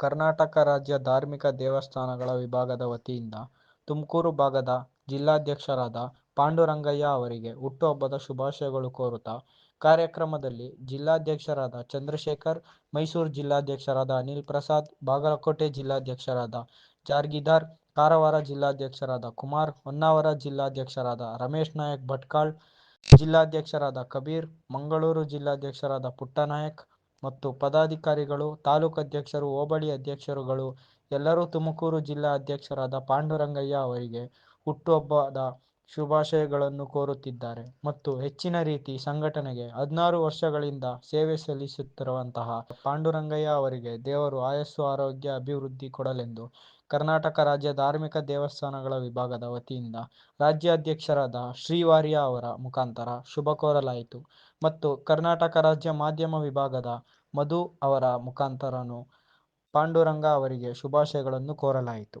ಕರ್ನಾಟಕ ರಾಜ್ಯ ಧಾರ್ಮಿಕ ದೇವಸ್ಥಾನಗಳ ವಿಭಾಗದ ವತಿಯಿಂದ ತುಮಕೂರು ಭಾಗದ ಜಿಲ್ಲಾಧ್ಯಕ್ಷರಾದ ಪಾಂಡುರಂಗಯ್ಯ ಅವರಿಗೆ ಹುಟ್ಟುಹಬ್ಬದ ಶುಭಾಶಯಗಳು ಕೋರುತ್ತಾ ಕಾರ್ಯಕ್ರಮದಲ್ಲಿ ಜಿಲ್ಲಾಧ್ಯಕ್ಷರಾದ ಚಂದ್ರಶೇಖರ್, ಮೈಸೂರು ಜಿಲ್ಲಾಧ್ಯಕ್ಷರಾದ ಅನಿಲ್ ಪ್ರಸಾದ್, ಬಾಗಲಕೋಟೆ ಜಿಲ್ಲಾಧ್ಯಕ್ಷರಾದ ಜಾರ್ಗಿದಾರ್, ಕಾರವಾರ ಜಿಲ್ಲಾಧ್ಯಕ್ಷರಾದ ಕುಮಾರ್, ಹೊನ್ನಾವರ ಜಿಲ್ಲಾಧ್ಯಕ್ಷರಾದ ರಮೇಶ್ ನಾಯಕ್ ಭಟ್ಕಾಳ್, ಜಿಲ್ಲಾಧ್ಯಕ್ಷರಾದ ಕಬೀರ್, ಮಂಗಳೂರು ಜಿಲ್ಲಾಧ್ಯಕ್ಷರಾದ ಪುಟ್ಟನಾಯಕ್ ಮತ್ತು ಪದಾಧಿಕಾರಿಗಳು, ತಾಲೂಕು ಅಧ್ಯಕ್ಷರು, ಹೋಬಳಿ ಅಧ್ಯಕ್ಷರುಗಳು, ಎಲ್ಲರೂ ತುಮಕೂರು ಜಿಲ್ಲಾ ಅಧ್ಯಕ್ಷರಾದ ಪಾಂಡುರಂಗಯ್ಯ ಅವರಿಗೆ ಹುಟ್ಟುಹಬ್ಬದ ಶುಭಾಶಯಗಳನ್ನು ಕೋರುತ್ತಿದ್ದಾರೆ. ಮತ್ತು ಹೆಚ್ಚಿನ ರೀತಿ ಸಂಘಟನೆಗೆ ಹದಿನಾರು ವರ್ಷಗಳಿಂದ ಸೇವೆ ಸಲ್ಲಿಸುತ್ತಿರುವಂತಹ ಪಾಂಡುರಂಗಯ್ಯ ಅವರಿಗೆ ದೇವರು ಆಯಸ್ಸು, ಆರೋಗ್ಯ, ಅಭಿವೃದ್ಧಿ ಕೊಡಲೆಂದು ಕರ್ನಾಟಕ ರಾಜ್ಯ ಧಾರ್ಮಿಕ ದೇವಸ್ಥಾನಗಳ ವಿಭಾಗದ ವತಿಯಿಂದ ರಾಜ್ಯಾಧ್ಯಕ್ಷರಾದ ಶ್ರೀವಾರ್ಯ ಅವರ ಮುಖಾಂತರ ಶುಭ ಕೋರಲಾಯಿತು. ಮತ್ತು ಕರ್ನಾಟಕ ರಾಜ್ಯ ಮಾಧ್ಯಮ ವಿಭಾಗದ ಮಧು ಅವರ ಮುಖಾಂತರನು ಪಾಂಡುರಂಗ ಅವರಿಗೆ ಶುಭಾಶಯಗಳನ್ನು ಕೋರಲಾಯಿತು.